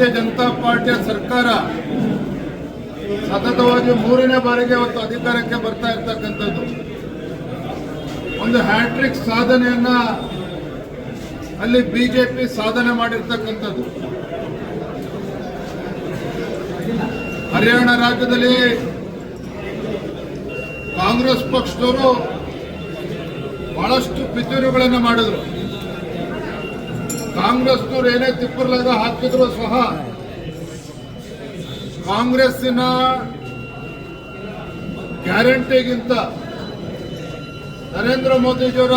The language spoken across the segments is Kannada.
ಭಾರತೀಯ ಜನತಾ ಪಾರ್ಟಿಯ ಸರ್ಕಾರ ಸತತವಾಗಿ ಮೂರನೇ ಬಾರಿಗೆ ಅವತ್ತು ಅಧಿಕಾರಕ್ಕೆ ಬರ್ತಾ ಇರ್ತಕ್ಕಂಥದ್ದು. ಒಂದು ಹ್ಯಾಟ್ರಿಕ್ ಸಾಧನೆಯನ್ನ ಅಲ್ಲಿ ಬಿಜೆಪಿ ಸಾಧನೆ ಮಾಡಿರ್ತಕ್ಕಂಥದ್ದು. ಹರಿಯಾಣ ರಾಜ್ಯದಲ್ಲಿ ಕಾಂಗ್ರೆಸ್ ಪಕ್ಷದವರು ಬಹಳಷ್ಟು ಪಿತೂರುಗಳನ್ನು ಮಾಡಿದ್ರು. ಕಾಂಗ್ರೆಸ್ನವ್ರು ಏನೇ ತಿಪ್ಪರ್ಲಾಗ ಹಾಕಿದ್ರು ಸಹ ಕಾಂಗ್ರೆಸ್ಸಿನ ಗ್ಯಾರಂಟಿಗಿಂತ ನರೇಂದ್ರ ಮೋದಿಜಿಯವರ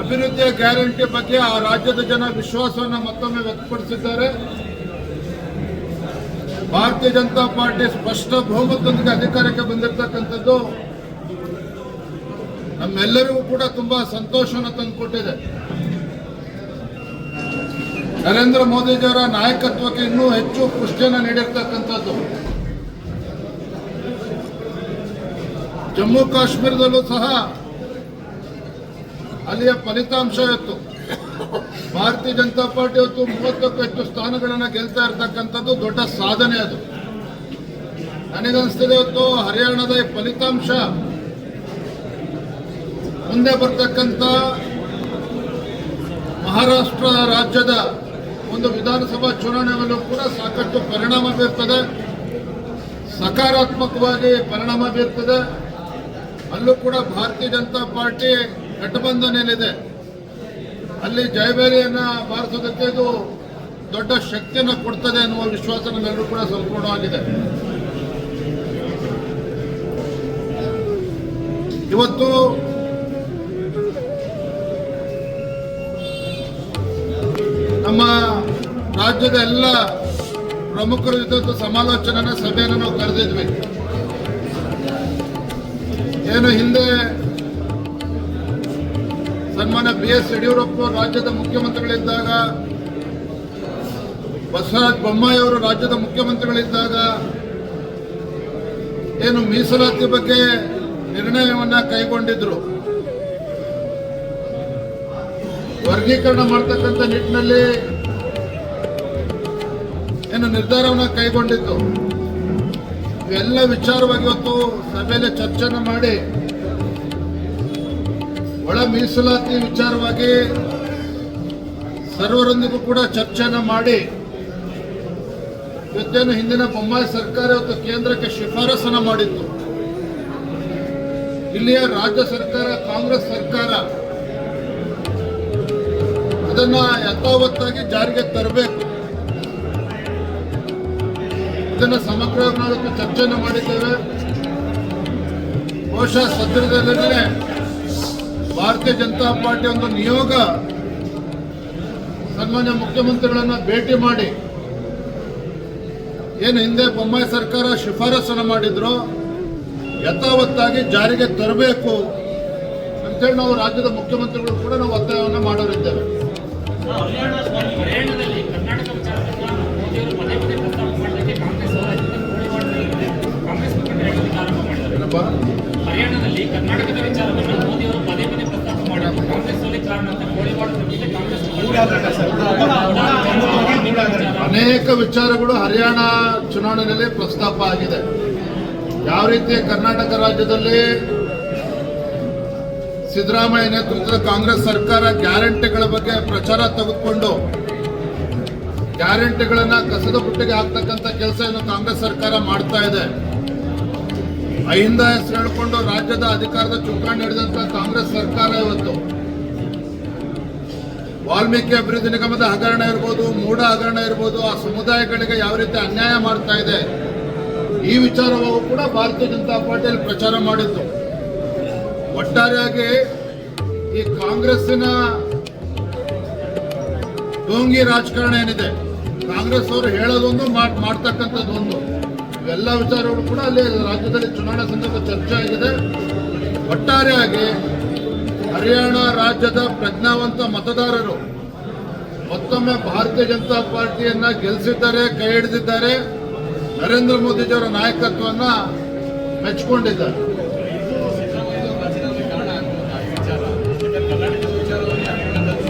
ಅಭಿವೃದ್ಧಿಯ ಗ್ಯಾರಂಟಿ ಬಗ್ಗೆ ಆ ರಾಜ್ಯದ ಜನ ವಿಶ್ವಾಸವನ್ನು ಮತ್ತೊಮ್ಮೆ ವ್ಯಕ್ತಪಡಿಸಿದ್ದಾರೆ. ಭಾರತೀಯ ಜನತಾ ಪಾರ್ಟಿ ಸ್ಪಷ್ಟ ಬಹುಮತದೊಂದಿಗೆ ಅಧಿಕಾರಕ್ಕೆ ಬಂದಿರತಕ್ಕಂಥದ್ದು ನಮ್ಮೆಲ್ಲರಿಗೂ ಕೂಡ ತುಂಬಾ ಸಂತೋಷವನ್ನು ತಂದುಕೊಟ್ಟಿದೆ. ನರೇಂದ್ರ ಮೋದಿಜಿಯವರ ನಾಯಕತ್ವಕ್ಕೆ ಇನ್ನೂ ಹೆಚ್ಚು ಪುಷ್ಟಿಯನ್ನು ನೀಡಿರ್ತಕ್ಕಂಥದ್ದು. ಜಮ್ಮು ಕಾಶ್ಮೀರದಲ್ಲೂ ಸಹ ಅಲ್ಲಿಯ ಫಲಿತಾಂಶ ಇತ್ತು. ಭಾರತೀಯ ಜನತಾ ಪಾರ್ಟಿ ಇವತ್ತು ಮೂವತ್ತಕ್ಕೂ ಹೆಚ್ಚು ಸ್ಥಾನಗಳನ್ನು ಗೆಲ್ತಾ ಇರತಕ್ಕಂಥದ್ದು ದೊಡ್ಡ ಸಾಧನೆ ಅದು. ನನಗನ್ನಿಸ್ತದೆ ಇವತ್ತು ಹರಿಯಾಣದ ಫಲಿತಾಂಶ. ಮುಂದೆ ಬರ್ತಕ್ಕಂಥ ಮಹಾರಾಷ್ಟ್ರ ರಾಜ್ಯದ ಒಂದು ವಿಧಾನಸಭಾ ಚುನಾವಣೆಯಲ್ಲೂ ಕೂಡ ಸಾಕಷ್ಟು ಪರಿಣಾಮ ಬೀರ್ತದೆ. ಸಕಾರಾತ್ಮಕವಾಗಿ ಪರಿಣಾಮ ಬೀರ್ತದೆ. ಅಲ್ಲೂ ಕೂಡ ಭಾರತೀಯ ಜನತಾ ಪಾರ್ಟಿ ಗಠಬಂಧನದಲ್ಲಿದೆ. ಅಲ್ಲಿ ಜಯಬೇರಿಯನ್ನ ಬಾರಿಸೋದಕ್ಕೆ ಇದು ದೊಡ್ಡ ಶಕ್ತಿಯನ್ನು ಕೊಡ್ತದೆ ಅನ್ನುವ ವಿಶ್ವಾಸ ನಮ್ಮೆಲ್ಲರೂ ಕೂಡ ಸಂಪೂರ್ಣವಾಗಿದೆ. ಇವತ್ತು ರಾಜ್ಯದ ಎಲ್ಲ ಪ್ರಮುಖರ ಜೊತೆ ಸಮಾಲೋಚನೆನ ಸಭೆಯನ್ನು ನಾವು ಕರೆದಿದ್ವಿ. ಏನು ಹಿಂದೆ ಸನ್ಮಾನ ಬಿ ಎಸ್ ಯಡಿಯೂರಪ್ಪ ರಾಜ್ಯದ ಮುಖ್ಯಮಂತ್ರಿಗಳಿದ್ದಾಗ, ಬಸವರಾಜ ಬೊಮ್ಮಾಯಿ ಅವರು ರಾಜ್ಯದ ಮುಖ್ಯಮಂತ್ರಿಗಳಿದ್ದಾಗ, ಏನು ಮೀಸಲಾತಿ ಬಗ್ಗೆ ನಿರ್ಣಯವನ್ನ ಕೈಗೊಂಡಿದ್ರು. ವರ್ಗೀಕರಣ ಮಾಡ್ತಕ್ಕಂಥ ನಿಟ್ಟಿನಲ್ಲಿ ಏನು ನಿರ್ಧಾರವನ್ನು ಕೈಗೊಂಡಿತ್ತು. ಇವೆಲ್ಲ ವಿಚಾರವಾಗಿ ಇವತ್ತು ಸಭೆಯಲ್ಲಿ ಚರ್ಚೆನ ಮಾಡಿ ಒಳ ಮೀಸಲಾತಿ ವಿಚಾರವಾಗಿ ಸರ್ವರೊಂದಿಗೂ ಕೂಡ ಚರ್ಚೆನ ಮಾಡಿ, ಇವತ್ತೇನು ಹಿಂದಿನ ಬೊಮ್ಮಾಯಿ ಸರ್ಕಾರ ಇವತ್ತು ಕೇಂದ್ರಕ್ಕೆ ಶಿಫಾರಸನ್ನು ಮಾಡಿತ್ತು. ಇಲ್ಲಿಯ ರಾಜ್ಯ ಸರ್ಕಾರ, ಕಾಂಗ್ರೆಸ್ ಸರ್ಕಾರ ಅದನ್ನ ಯಥಾವತ್ತಾಗಿ ಜಾರಿಗೆ ತರಬೇಕು. ಇದನ್ನ ಸಮಗ್ರ ಚರ್ಚೆಯನ್ನು ಮಾಡಿದ್ದೇವೆ. ಬಹುಶಃ ಸದ್ಯದಲ್ಲೇ ಭಾರತೀಯ ಜನತಾ ಪಾರ್ಟಿ ಒಂದು ನಿಯೋಗ ಸನ್ಮಾನ್ಯ ಮುಖ್ಯಮಂತ್ರಿಗಳನ್ನ ಭೇಟಿ ಮಾಡಿ ಏನು ಹಿಂದೆ ಬೊಮ್ಮಾಯಿ ಸರ್ಕಾರ ಶಿಫಾರಸನ್ನು ಮಾಡಿದ್ರು. ಯಥಾವತ್ತಾಗಿ ಜಾರಿಗೆ ತರಬೇಕು ಅಂತೇಳಿ ನಾವು ರಾಜ್ಯದ ಮುಖ್ಯಮಂತ್ರಿಗಳು ಕೂಡ ನಾವು ಒತ್ತಾಯವನ್ನು ಮಾಡೋರಿದ್ದೇವೆ. ಅನೇಕ ವಿಚಾರಗಳು ಹರಿಯಾಣ ಚುನಾವಣೆಯಲ್ಲಿ ಪ್ರಸ್ತಾಪ ಆಗಿದೆ. ಯಾವ ರೀತಿ ಕರ್ನಾಟಕ ರಾಜ್ಯದಲ್ಲಿ ಸಿದ್ದರಾಮಯ್ಯ ನೇತೃತ್ವದ ಕಾಂಗ್ರೆಸ್ ಸರ್ಕಾರ ಗ್ಯಾರಂಟಿಗಳ ಬಗ್ಗೆ ಪ್ರಚಾರ ತೆಗೆದುಕೊಂಡು, ಗ್ಯಾರಂಟಿಗಳನ್ನ ಕಸದ ಬುಟ್ಟಿಗೆ ಹಾಕ್ತಕ್ಕಂಥ ಕೆಲಸ ಏನು ಕಾಂಗ್ರೆಸ್ ಸರ್ಕಾರ ಮಾಡ್ತಾ ಇದೆ. ಅಹಿಂದ ಹೆಸರು ಹೇಳ್ಕೊಂಡು ರಾಜ್ಯದ ಅಧಿಕಾರದ ಚುಕ್ಕಾಣಿ ಹಿಡಿದಂತ ಕಾಂಗ್ರೆಸ್ ಸರ್ಕಾರ ಇವತ್ತು ವಾಲ್ಮೀಕಿ ಅಭಿವೃದ್ಧಿ ನಿಗಮದ ಹಗರಣ ಇರ್ಬೋದು, ಮೂಢ ಹಗರಣ ಇರ್ಬೋದು, ಆ ಸಮುದಾಯಗಳಿಗೆ ಯಾವ ರೀತಿ ಅನ್ಯಾಯ ಮಾಡ್ತಾ ಇದೆ, ಈ ವಿಚಾರವೂ ಕೂಡ ಭಾರತೀಯ ಜನತಾ ಪಾರ್ಟಿಯಲ್ಲಿ ಪ್ರಚಾರ ಮಾಡಿತ್ತು ಒಟ್ಟಾರೆಯಾಗಿ ಈ ಕಾಂಗ್ರೆಸ್ಸಿನ ಡೋಂಗಿ ರಾಜಕಾರಣ ಏನಿದೆ, ಕಾಂಗ್ರೆಸ್ ಅವರು ಹೇಳೋದೊಂದು, ಮಾಡ್- ಮಾಡ್ತಕ್ಕಂಥದ್ದು ಒಂದು ಇವೆಲ್ಲ ವಿಚಾರಗಳು ಕೂಡ ಅಲ್ಲಿ ರಾಜ್ಯದಲ್ಲಿ ಚುನಾವಣಾ ಸಂದರ್ಭ ಚರ್ಚೆ ಆಗಿದೆ. ಒಟ್ಟಾರೆಯಾಗಿ ಹರಿಯಾಣ ರಾಜ್ಯದ ಪ್ರಜ್ಞಾವಂತ ಮತದಾರರು ಮತ್ತೊಮ್ಮೆ ಭಾರತೀಯ ಜನತಾ ಪಾರ್ಟಿಯನ್ನ ಗೆಲ್ಲಿಸಿದ್ದಾರೆ ಕೈ ಹಿಡಿದಿದ್ದಾರೆ. ನರೇಂದ್ರ ಮೋದಿಜಿಯವರ ನಾಯಕತ್ವವನ್ನ ಮೆಚ್ಚಿಕೊಂಡಿದ್ದಾರೆ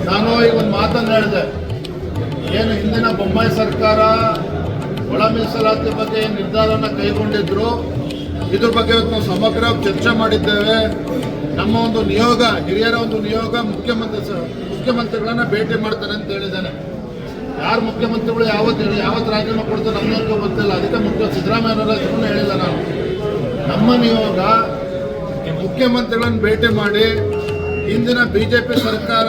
ನಾನು ಈಗ ಒಂದು ಮಾತನ್ನು ಹೇಳಿದೆ. ಏನು ಹಿಂದಿನ ಬೊಂಬಾಯಿ ಸರ್ಕಾರ ಒಳ ಮೀಸಲಾತಿ ಬಗ್ಗೆ ನಿರ್ಧಾರವನ್ನು ಕೈಗೊಂಡಿದ್ರು? ಇದ್ರ ಬಗ್ಗೆ ಇವತ್ತು ನಾವು ಸಮಗ್ರ ಚರ್ಚೆ ಮಾಡಿದ್ದೇವೆ. ನಮ್ಮ ಒಂದು ನಿಯೋಗ, ಹಿರಿಯರ ಒಂದು ನಿಯೋಗ ಮುಖ್ಯಮಂತ್ರಿ ಮುಖ್ಯಮಂತ್ರಿಗಳನ್ನ ಭೇಟಿ ಮಾಡ್ತಾರೆ ಅಂತ ಹೇಳಿದ್ದಾನೆ. ಯಾರು ಮುಖ್ಯಮಂತ್ರಿಗಳು ಯಾವತ್ತು ಹೇಳಿ ಯಾವತ್ತು ರಾಜೀನಾಮೆ ಕೊಡ್ತಾರೆ ಅನ್ನೋದು ಗೊತ್ತಿಲ್ಲ. ಅದಕ್ಕೆ ಮುಖ್ಯ ಹೆಸರನ್ನು ಹೇಳಿಲ್ಲ ನಾನು. ನಮ್ಮ ನಿಯೋಗ ಮುಖ್ಯಮಂತ್ರಿಗಳನ್ನು ಭೇಟಿ ಮಾಡಿ ಇಂದಿನ ಬಿಜೆಪಿ ಸರ್ಕಾರ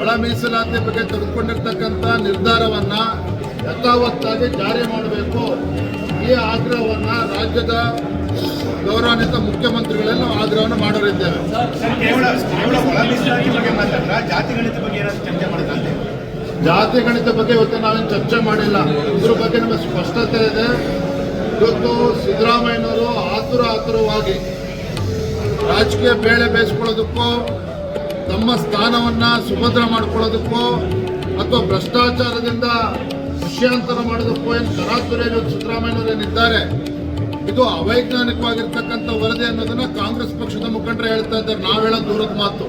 ಒಳ ಮೀಸಲಾತಿ ಬಗ್ಗೆ ತೆಗೆದುಕೊಂಡಿರ್ತಕ್ಕಂಥ ನಿರ್ಧಾರವನ್ನ ಯಥಾವತ್ತಾಗಿ ಜಾರಿ ಮಾಡಬೇಕು. ಈ ಆಗ್ರಹವನ್ನ ರಾಜ್ಯದ ಗೌರವಾನ್ವಿತ ಮುಖ್ಯಮಂತ್ರಿಗಳೆಲ್ಲ ಆಗ್ರಹವನ್ನು ಮಾಡೋರಿದ್ದೇವೆ ಜಾತಿ ಗಣಿತ ಬಗ್ಗೆ ಏನಾದ್ರು ಚರ್ಚೆ ಮಾಡಿದ ಅಂತ ಜಾತಿ ಗಣಿತ ಬಗ್ಗೆ ಇವತ್ತು ನಾವೇನು ಚರ್ಚೆ ಮಾಡಿಲ್ಲ. ಇದ್ರ ಬಗ್ಗೆ ನಮಗೆ ಸ್ಪಷ್ಟತೆ ಇದೆ. ಇವತ್ತು ಸಿದ್ದರಾಮಯ್ಯನವರು ಆತುರ ಆತುರವಾಗಿ ರಾಜಕೀಯ ಬೇಳೆ ಬೇಯಿಸ್ಕೊಳ್ಳೋದಕ್ಕೋ ತಮ್ಮ ಸ್ಥಾನವನ್ನ ಸುಭದ್ರ ಮಾಡ್ಕೊಳ್ಳೋದಕ್ಕೋ ಅಥವಾ ಭ್ರಷ್ಟಾಚಾರದಿಂದ ವಿಷಯಾಂತರ ಮಾಡೋದಕ್ಕೋ ಏನು ತರಾತುರಿಯಲ್ಲಿ ಸಿದ್ದರಾಮಯ್ಯನವರು ಏನಿದ್ದಾರೆ ಇದು ಅವೈಜ್ಞಾನಿಕವಾಗಿರ್ತಕ್ಕಂಥ ವರದಿ ಅನ್ನೋದನ್ನ ಕಾಂಗ್ರೆಸ್ ಪಕ್ಷದ ಮುಖಂಡರು ಹೇಳ್ತಾ ಇದ್ದಾರೆ. ನಾವು ಹೇಳೋ ದೂರದ ಮಾತು.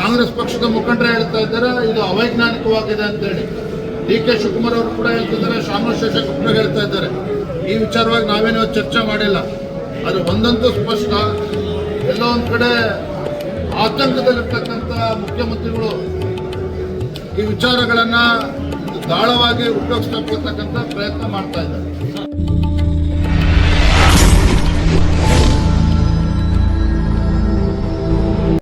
ಕಾಂಗ್ರೆಸ್ ಪಕ್ಷದ ಮುಖಂಡರು ಹೇಳ್ತಾ ಇದ್ದಾರೆ, ಇದು ಅವೈಜ್ಞಾನಿಕವಾಗಿದೆ ಅಂತೇಳಿ. ಡಿ ಕೆ ಶಿವಕುಮಾರ್ ಅವರು ಕೂಡ ಹೇಳ್ತಿದ್ದಾರೆ ಕೂಡ ಹೇಳ್ತಾ ಇದ್ದಾರೆ. ಈ ವಿಚಾರವಾಗಿ ನಾವೇನೋ ಚರ್ಚೆ ಮಾಡಿಲ್ಲ. ಅದು ಒಂದಂತೂ ಸ್ಪಷ್ಟ. ಎಲ್ಲೋ ಒಂದ್ ಕಡೆ ಆತಂಕದಲ್ಲಿರ್ತಕ್ಕಂಥ ಮುಖ್ಯಮಂತ್ರಿಗಳು ಈ ವಿಚಾರಗಳನ್ನ ದಾಳವಾಗಿ ಉಪಯೋಗಿಸ್ತಾ ಪ್ರಯತ್ನ ಮಾಡ್ತಾ ಇದ್ದಾರೆ.